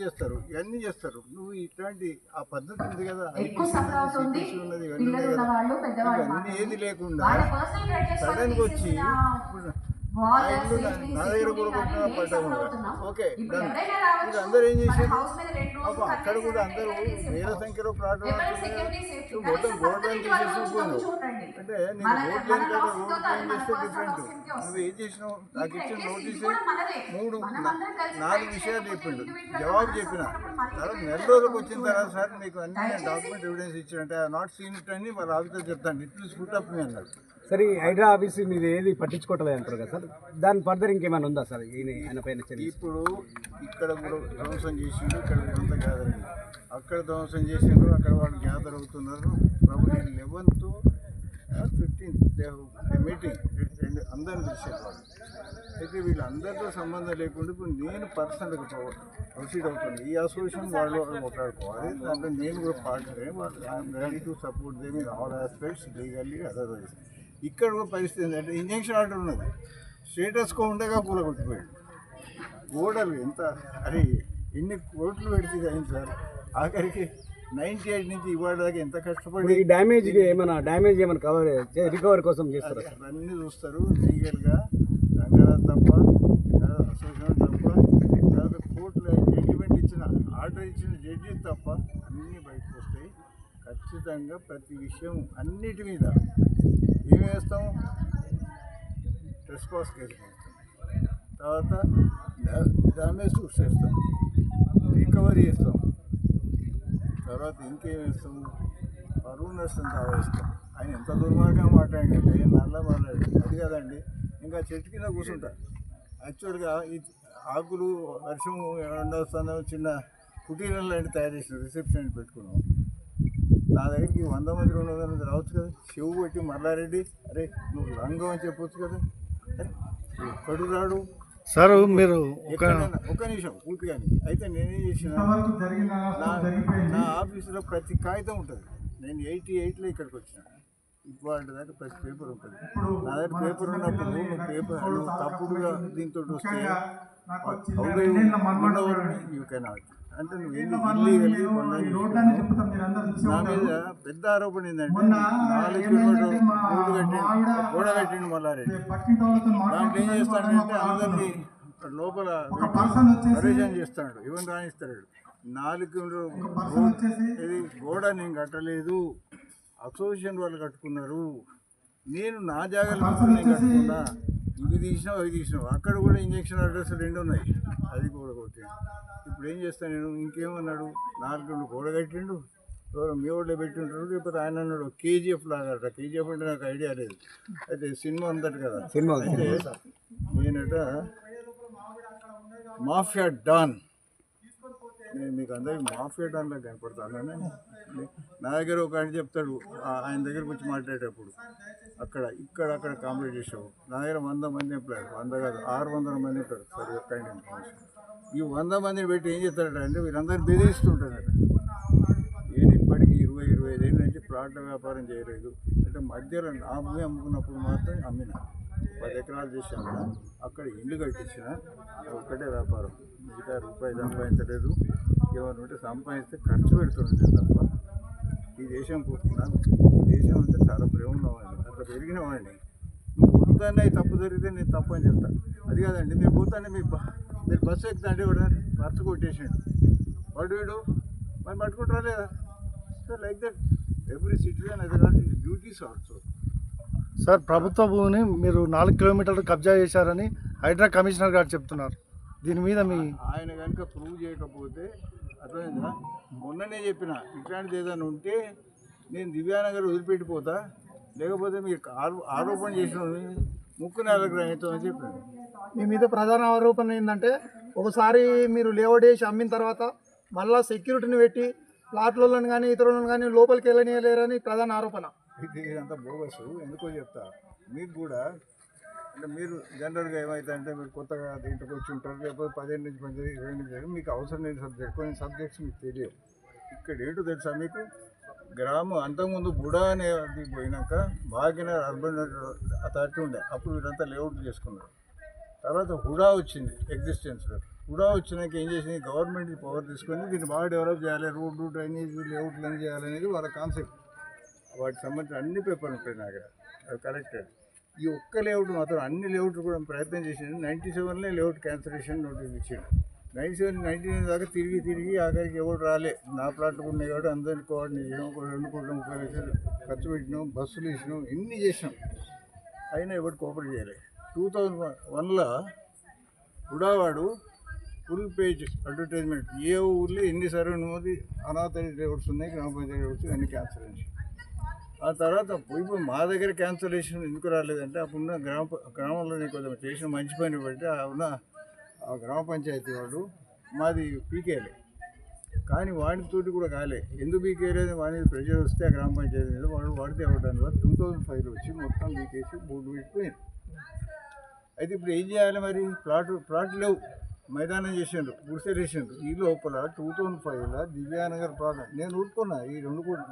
చేస్తారు? ఇవన్నీ చేస్తారు? నువ్వు ఇట్లాంటి ఆ పద్ధతి ఉంది కదా. ఉన్నది ఇవన్నీ ఏది లేకుండా వాళ్ళ పర్సనల్ గ్రాడ్యుయేట్స్ సడన్గా వచ్చి నా దగ్గర కూడా ఓకే అందరూ ఏం చేసేది అక్కడ కూడా అందరూ వేల సంఖ్యలో మొత్తం గోడలను తీసేసి పోయినావు అంటే నీకు రోడ్ లేని కాడ రోడ్ ప్లాన్ చేస్తే డిఫరెంట్ నువ్వు ఏం చేసినావు? నాకు ఇచ్చిన నోటీసే మూడు నాలుగు విషయాలు చెప్పిండు. జవాబు చెప్పిన. తర్వాత నెల రోజులకు వచ్చిన తర్వాత సార్ మీకు అన్ని డాక్యుమెంట్ ఎవిడెన్స్ ఇచ్చినట్టే నాట్ సీన్ ఇట్ అని వాళ్ళ ఆఫీసర్ చెప్తాను. It please put up me అన్నాడు సరే ఈ హైడ్రా ఆఫీస్ మీరు ఏది పట్టించుకోవట్లేదు అంటారు కదా సార్. దాని ఫర్దర్ ఇంకేమైనా ఉందా సార్? ఈయన ఆయన పైన ఇప్పుడు ఇక్కడ కూడా ధ్వంసం చేసిండు ఇక్కడ అంత గ్యాదరింగ్ అక్కడ ధ్వంసం చేసిండ్రు అక్కడ వాళ్ళు గ్యాదర్ అవుతున్నారు. ప్రభుత్వం లెవెన్త్ ఫిఫ్టీన్త్ మీటింగ్ రెండు అందరిని పిలిచారు వాళ్ళు. అయితే వీళ్ళందరితో సంబంధం లేకుండా ఇప్పుడు నేను పర్సనల్గా ప్రొసీడ్ అవుతుంది ఈ అసోసియేషన్ వాళ్ళు వాళ్ళు మాట్లాడుకోవాలి. దాంట్లో నేను కూడా పార్ట్నరే ready to support them in all aspects legally otherwise ఇక్కడ కూడా పరిస్థితి ఏంటంటే ఇంజక్షన్ ఆర్డర్ ఉన్నది. స్టేటస్కో ఉండగా కూలగొట్టిపోయాడు గోడలు ఎంత? అరే ఎన్ని కోట్లు పెడితే అయింది సార్? ఆఖరికి నైంటీ ఎయిట్ నుంచి ఇవాళ దాకా ఎంత కష్టపడి డ్యామేజ్ ఏమైనా డ్యామేజ్ ఏమైనా కవర్ రికవరీ కోసం చేస్తారా? సార్ అవన్నీ చూస్తారు. లీగల్గా రంగనాథ్ తప్ప అసోసియేషన్ తప్ప తర్వాత కోర్టులో జడ్జిమెంట్ ఇచ్చిన ఆర్డర్ ఇచ్చిన జడ్జి తప్ప అన్నీ బయటకు వస్తాయి. ఖచ్చితంగా ప్రతి విషయం అన్నిటి మీద ఏం వేస్తాం? రెస్పాన్స్ కేసు వేస్తాం. తర్వాత డ్యామేజ్ సూట్స్ రికవరీ చేస్తాం తర్వాత ఇంకేం వేస్తాం? పరువు నష్టం దావేస్తాం ఆయన ఎంత దుర్మార్గంగా మాట్లాడండి నల్ల మాట్లాడి అది కాదండి. ఇంకా చెట్టు కింద కూర్చుంటా. యాక్చువల్గా ఈ ఆకులు వర్షం ఎండొస్తుందో చిన్న కుటీరం లాంటి తయారు చేసిన రిసెప్షన్ పెట్టుకున్నాం. నా దగ్గరికి వంద మంది రెండు వందల మంది రావచ్చు కదా. చెవు పెట్టి మల్లారెడ్డి అరే నువ్వు రంగం అని చెప్పొచ్చు కదా. ఎక్కడు రాడు. సార్ మీరు ఒక నిమిషం పూర్తిగా అయితే నేనేం చేసిన నా నా ఆఫీసులో ప్రతి కాగితం ఉంటుంది. నేను ఎయిటీ ఎయిట్లో ఇక్కడికి వచ్చిన. ఇవాళ దాకా ప్రతి పేపర్ ఉంటుంది. నా దగ్గర పేపర్ ఉన్నప్పుడు నువ్వు పేపర్ నువ్వు తప్పుడుగా దీంతో వస్తే యూ కెన్ అంటే నా మీద పెద్ద ఆరోపణ ఏంటంటే నాలుగు కిలోమీటర్లు రోడ్డు కట్టిండు గోడ కట్టిండు మల్లారెడ్డి. దాంట్లో ఏం చేస్తాడంటే అందరినీ లోపల పరేషాన్ చేస్తాడు ఇవన్నీ రాణిస్తాడు? నాలుగు కిలోమీటర్లు ఇది గోడ నేను కట్టలేదు అసోసియేషన్ వాళ్ళు కట్టుకున్నారు. నేను నా జాగ్రత్త నేను కట్టుకున్నా. ఇవి తీసినావు అవి తీసినావు అక్కడ కూడా ఇంజక్షన్ అడ్రస్ రెండు ఉన్నాయి. అది కూడా కొట్టి ఇప్పుడు ఏం చేస్తాను నేను? ఇంకేమన్నాడు? నాలుగు కట్టిండు. ఎవరో మీ ఊళ్ళో పెట్టింటారు. లేకపోతే ఆయన అన్నాడు కేజీఎఫ్ లాగా కేజీఎఫ్ అంటే నాకు ఐడియా లేదు. అయితే సినిమా ఉందట కదా. సినిమా నేనట మాఫియా డాన్. నేను మీకు అందరికి మాఫియా డాన్లా కనపడతాను నా దగ్గర ఒక ఆయన చెప్తాడు ఆ- ఆయన దగ్గరకు వచ్చి మాట్లాడేటప్పుడు అక్కడ ఇక్కడ అక్కడ కాంప్లీట్ చేసావు నా దగ్గర వంద మంది ఎంప్లాయ్ వంద కాదు ఆరు వందల మంది ఉంటారు సరే కైండ్ ఇన్ఫర్మేషన్ ఈ వంద మందిని పెట్టి ఏం చేస్తాడట అంటే వీళ్ళందరూ బెదిరిస్తుంటారట. నేను ఇప్పటికీ ఇరవై ఇరవై ఐదేళ్ళ నుంచి ప్లాట్ల వ్యాపారం చేయలేదు. అంటే మధ్యలో నా భూమి అమ్ముకున్నప్పుడు మాత్రం అమ్మినా. పది ఎకరాలు చేశాను. అక్కడ ఇల్లు కట్టించిన. ఒక్కటే వ్యాపారం. మిగతా రూపాయి సంపాదించలేదు. ఏమైనా ఉంటే సంపాదిస్తే ఖర్చు పెడుతుండే తప్ప. ఈ దేశం కూర్చున్నాను ఈ దేశం అంటే చాలా ప్రేమ ఉన్నవాడిని అట్లా పెరిగిన వాడిని నువ్వు పోతానే తప్పు జరిగితే నేను తప్పు అని చెప్తాను అది కాదండి మీరు పోతానే మీ బ- మీరు బస్సు ఎక్కుతా వాడు ఖర్చు కొట్టేసిండు. వాడు వీడు? మరి పట్టుకుంటారా లేదా? So like that every citizen అది కాదు డ్యూటీస్ ఆల్సో సార్ ప్రభుత్వ భూమిని మీరు నాలుగు కిలోమీటర్లు కబ్జా చేశారని హైడ్రా కమిషనర్ గారు చెప్తున్నారు. దీని మీద మీ ఆయన కనుక ప్రూవ్ చేయకపోతే అర్థమైందా? మొన్ననే చెప్పిన ఇట్లాంటిది ఏదైనా ఉంటే నేను దివ్యానగర్ వదిలిపెట్టిపోతా లేకపోతే మీరు ఆరో- ఆరోపణ చేసిన ముక్కు నెలకు అని చెప్పాను మీ మీద ప్రధాన ఆరోపణ ఏంటంటే ఒకసారి మీరు లేఅవుట్ వేసి అమ్మిన తర్వాత మళ్ళా సెక్యూరిటీని పెట్టి ప్లాట్లను కానీ ఇతరులను కానీ లోపలికి వెళ్ళనియలేరని ప్రధాన ఆరోపణ. ఇది ఇదంతా బోగస్. ఎందుకో చెప్తా. మీకు కూడా అంటే మీరు జనరల్గా ఏమైతే మీరు కొత్తగా దీంట్లోకి వచ్చి ఉంటారు లేకపోతే పదిహేను నుంచి పదిహేను ఇరవై నుంచి మీకు అవసరం లేని సబ్జెక్ట్ కొన్ని సబ్జెక్ట్స్ మీకు తెలియదు ఇక్కడ ఏంటో తెలుసా మీకు? గ్రామం అంతకుముందు బుడా అనేది పోయినాక భాగ్యనగర్ అర్బన్ అథారిటీ ఉండే. అప్పుడు వీరంతా లేఅవుట్ చేసుకున్నారు. తర్వాత హుడా వచ్చింది ఎగ్జిస్టెన్స్లో హుడా వచ్చినాక ఏం చేసింది? గవర్నమెంట్ పవర్ తీసుకొని దీన్ని బాగా డెవలప్ చేయాలి. రోడ్డు డ్రైనేజ్ లేఅవుట్లు అని చేయాలనేది వాళ్ళ కాన్సెప్ట్ వాటికి సంబంధించిన అన్ని పేపర్లు ఉంటాయి నా దగ్గర. అది కరెక్టెడ్ ఈ ఒక్క లేఅవుట్ మాత్రం అన్ని లేఅవుట్లు కూడా ప్రయత్నం చేసిండు నైంటీ సెవెన్లో లేఅవుట్ క్యాన్సలేషన్ నోటీస్ ఇచ్చాడు. నైన్టీ సెవెన్ నైన్టీ నైన్ దాకా తిరిగి తిరిగి ఆఖరికి ఎవరు రాలే. నా ప్లాట్లు ఉన్నాయి కాబట్టి అందరిని కోఆర్డినేట్ చేసినాం ఒక రెండు కోట్ల ముప్పై లక్షలు ఖర్చు పెట్టినాం బస్సులు ఇచ్చినాం ఎన్ని చేసినాం. అయినా ఎవరు కోఆపరేట్ చేయాలి. టూ థౌజండ్ వన్లో ఉడావాడు ఫుల్ పేజ్ అడ్వర్టైజ్మెంట్. ఏ ఊర్లో ఎన్ని సరైన మోది అనాథ లేఅవుట్స్ ఉన్నాయి గ్రామ పంచాయతీ లేఅవుట్స్ అన్ని క్యాన్సలేషన్ ఆ తర్వాత ఇప్పుడు మా దగ్గర క్యాన్సలేషన్ ఎందుకు రాలేదంటే అప్పుడున్న గ్రామ గ్రామంలోనే కొంచెం చేసిన మంచి పని బట్టి ఉన్న ఆ గ్రామ పంచాయతీ వాళ్ళు మాది పీకేలే కానీ వాడితోటి కూడా కాలే. ఎందుకు పీకేలేదు వాడి మీద ప్రెషర్ వస్తే ఆ గ్రామ పంచాయతీ మీద వాడు వాడితే అవ్వడానికి వల్ల టూ థౌజండ్ ఫైవ్లో వచ్చి మొత్తం పీకేసి బోర్డు పెట్టిపోయింది అయితే ఇప్పుడు ఏం చేయాలి మరి? ప్లాట్ ప్లాట్ లేవు. మైదానం చేసిండ్రు గుడిసెలు వేసిండ్రు. ఈ లోపల టూ థౌజండ్ ఫైవ్లో దివ్యానగర్ ప్లాట్ నేను ఊరుకున్నా ఈ రెండు కూడా